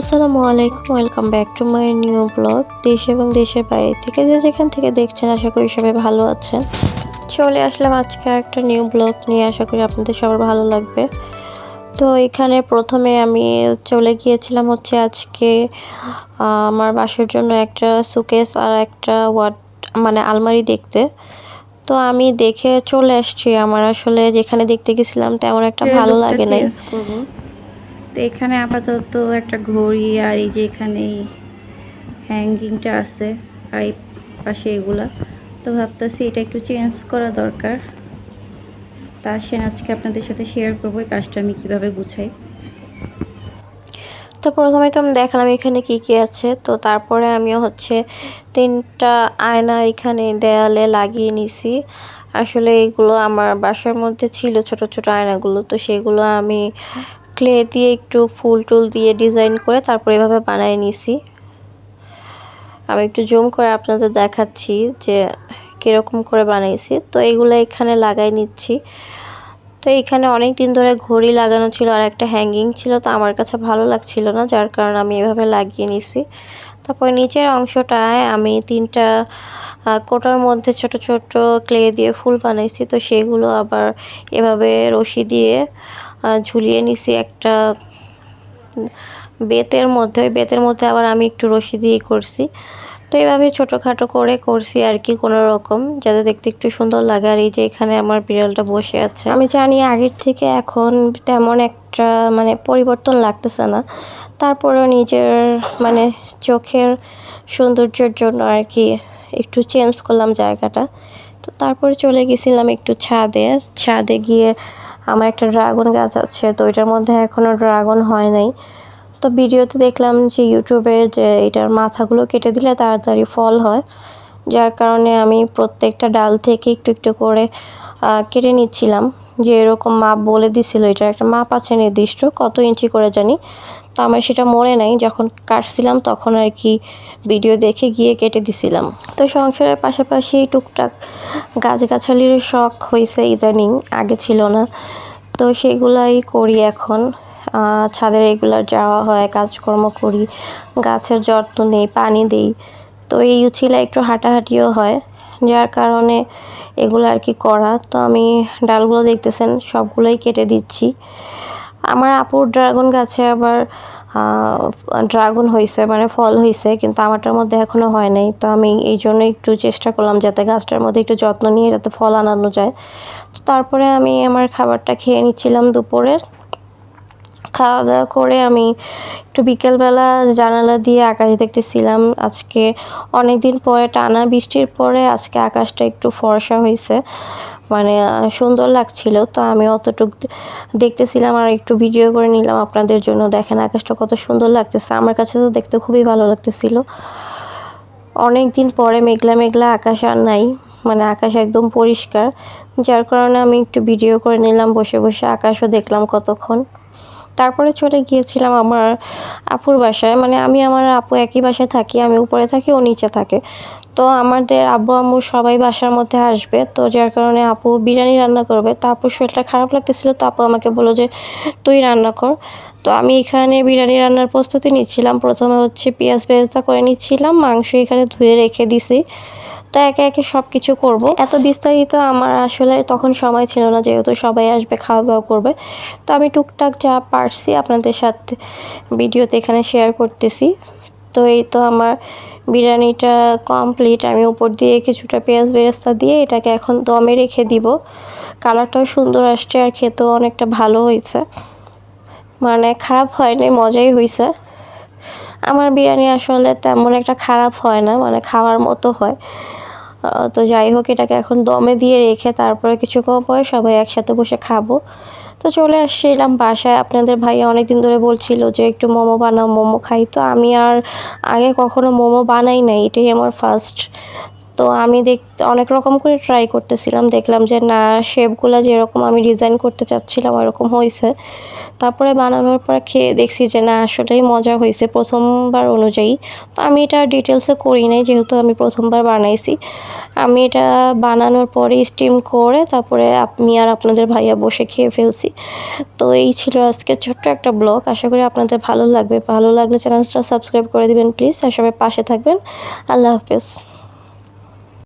আসসালামু আলাইকুম welcome back to my new blog. দেশ এবং দেশের বাইরে থেকে যে যেখান থেকে দেখছেন আশা করি সবাই ভালো আছেন। চলে আসলাম আজকে একটা নিউ ব্লগ নিয়ে আশা করি আপনাদের সবার ভালো লাগবে। তো এখানে প্রথমে আমি চলে গিয়েছিলাম হচ্ছে আজকে আমার বাসার জন্য একটা সুকেস আর একটা ওয়াট মানে আলমারি দেখতে। তো আমি দেখে চলে আসছি। আমার আসলে যেখানে দেখতে গেছিলাম তেমন একটা ভালো লাগে নাই। তো এখানে আপাতত একটা ঘড়ি আর এই যে এখানে হ্যাঙ্গিংটা আছে এই পাশে এগুলা। তো ভাবতেছি এটা একটু চেঞ্জ করা দরকার। তা সে আজকে আপনাদের সাথে শেয়ার করব এই কাজটা আমি কীভাবে গুছাই। তো প্রথমে তো আমি দেখালাম এখানে কি কি আছে। তো তারপরে আমিও হচ্ছে তিনটা আয়না এখানে দেয়ালে লাগিয়ে নিছি। আসলে এগুলো আমার বাসার মধ্যে ছিল ছোট ছোট আয়নাগুলো, তো সেগুলো আমি ক্লে দিয়ে একটু ফুল টুল দিয়ে ডিজাইন করে তারপর এভাবে বানিয়ে নিছি। আমি একটু জুম করে আপনাদের দেখাচ্ছি যে কীরকম করে বানিয়েছি তো এগুলো এখানে লাগাই নিচ্ছি। তো এখানে অনেক দিন ধরে ঘড়ি লাগানো ছিল আর একটা হ্যাঙ্গিং ছিল, তো আমার কাছে ভালো লাগছিল না, যার কারণে আমি এভাবে লাগিয়ে নিছি। তারপর নিচের অংশটায় আমি তিনটা কোটার মধ্যে ছোট ছোট ক্লে দিয়ে ফুল বানাইছি। তো সেগুলো আবার এভাবে রশি দিয়ে ঝুলিয়ে নিছি একটা বেতের মধ্যে। ওই বেতের মধ্যে আবার আমি একটু রশি দিয়ে করছি। তো এইভাবে ছোটোখাটো করে করছি আর কি কোনো রকম, যাতে দেখতে একটু সুন্দর লাগে। আর এই যে এখানে আমার বিড়ালটা বসে আছে। আমি জানি আগের থেকে এখন তেমন একটা মানে পরিবর্তন লাগতেছে না। তারপরেও নিজের মানে চোখের সৌন্দর্যের জন্য আর কি একটু চেঞ্জ করলাম জায়গাটা। তো তারপরে চলে গেছিলাম একটু ছাদে। ছাদে গিয়ে আমার একটা ড্রাগন গাছ আছে, তো এটার মধ্যে এখনও ড্রাগন হয় নাই। তো ভিডিওতে দেখলাম যে ইউটিউবে যে এটার মাথাগুলো কেটে দিলে তাড়াতাড়ি ফল হয়। যার কারণে আমি প্রত্যেকটা ডাল থেকে একটু একটু করে কেটে নিচ্ছিলাম যে এরকম মাপ বলে দিছিল এটার একটা মাপ আছে নির্দিষ্ট কত ইঞ্চি করে জানি। তো আমার সেটা মনে নাই যখন কাটছিলাম তখন আর কি ভিডিও দেখে গিয়ে কেটে দিছিলাম। তো সংসারের পাশাপাশি টুকটাক গাছগাছালির শখ হয়েছে ইদানিং আগে ছিল না। তো সেগুলাই করি এখন। আহ, ছাদে রেগুলার যাওয়া হয় কাজকর্ম করি গাছের যত্ন নেই পানি দিই। তো এই উচিলা একটু হাঁটাহাঁটিও হয়। যার কারণে এগুলো আর কি করা। তো আমি ডালগুলো দেখতেছেন, সবগুলোই কেটে দিচ্ছি। আমার আপুর ড্রাগন গাছে আবার ড্রাগন হয়েছে মানে ফল হয়েছে কিন্তু আমারটার মধ্যে এখনও হয় নাই। তো আমি এই জন্য একটু চেষ্টা করলাম যাতে গাছটার মধ্যে একটু যত্ন নিয়ে যাতে ফল আনানো যায়। তো তারপরে আমি আমার খাবারটা খেয়ে নিচ্ছিলাম দুপুরের। খাওয়া দাওয়া করে আমি একটু বিকেলবেলা জানালা দিয়ে আকাশ দেখতেছিলাম। আজকে অনেক দিন পরে, টানা বৃষ্টির পরে আজকে আকাশটা একটু ফর্সা হয়েছে মানে সুন্দর লাগছিল। তো আমি অতটুক দেখতেছিলাম আর একটু ভিডিও করে নিলাম আপনাদের জন্য। দেখেন আকাশটা কত সুন্দর লাগতেছে। আমার কাছে তো দেখতে খুবই ভালো লাগতেছিল। অনেক দিন পরে মেঘলা মেঘলা আকাশ আর নাই। মানে আকাশ একদম পরিষ্কার। যার কারণে আমি একটু ভিডিও করে নিলাম। বসে বসে আকাশও দেখলাম কতক্ষণ। তারপরে চলে গিয়েছিলাম আমার আপুর বাসায়। মানে আমি আমার আপু একই বাসায় থাকি, আমি উপরে থাকি, ও নিচে থাকে। তো আমাদের আব্বু আম্মু সবাই বাসার মধ্যে আসবে। তো যার কারণে আপু বিরিয়ানি রান্না করবে। তো আপুর শরীরটা খারাপ লাগতেছিল, তো আপু আমাকে বলো যে, তুই রান্না কর। তো আমি এখানে বিরিয়ানি রান্নার প্রস্তুতি নিচ্ছিলাম। প্রথমে হচ্ছে পেঁয়াজ বেরেস্তা করে নিচ্ছিলাম, মাংস এখানে ধুয়ে রেখে দিছি। তো একে একে সব কিছু করব। এত বিস্তারিত আমার আসলে তখন সময় ছিল না, যেহেতু সবাই আসবে খাওয়া দাওয়া করবে। তো আমি টুকটাক যা পারছি আপনাদের সাথে ভিডিওতে এখানে শেয়ার করতেছি। তো এই তো আমার বিরিয়ানিটা কমপ্লিট আমি উপর দিয়ে কিছুটা পেঁয়াজ বেরেস্তা দিয়ে এটাকে এখন দমে রেখে দিব। কালারটাও সুন্দর আসছে আর খেতেও অনেকটা ভালো হয়েছে। মানে খারাপ হয়নি মজাই হয়েছে। আমার বিরিয়ানি আসলে তেমন একটা খারাপ হয় না মানে খাওয়ার মতো হয়। তো যাই হোক, এটাকে এখন দমে দিয়ে রেখে তারপরে কিছুক্ষণ পরে সবাই একসাথে বসে খাব। তো চলে আসছিলাম বাসায়। আপনাদের ভাইয়া অনেকদিন ধরে বলছিল যে একটু মোমো বানাও, মোমো খাই। তো আমি আর আগে কখনো মোমো বানাই নাই, এটাই আমার ফার্স্ট তো আমি দেখতে অনেক রকম করে ট্রাই করতেছিলাম। দেখলাম যে না শেপগুলো যেরকম আমি ডিজাইন করতে চাচ্ছিলাম, ওরকম হয়েছে তারপরে বানানোর পর খেয়ে দেখছি যে না, আসলেই মজা হয়েছে প্রথমবার অনুযায়ী। তো আমি এটা ডিটেলসে করি নাই, যেহেতু আমি প্রথমবার বানাইছি। আমি এটা বানানোর পরে স্টিম করে তারপরে আমি আর আপনাদের ভাইয়া বসে খেয়ে ফেলছি। তো এই ছিল আজকে ছোট্ট একটা ব্লগ আশা করি আপনাদের ভালো লাগবে। ভালো লাগলে চ্যানেলটা সাবস্ক্রাইব করে দিবেন প্লিজ আর সবাই পাশে থাকবেন। আল্লাহ হাফেজ।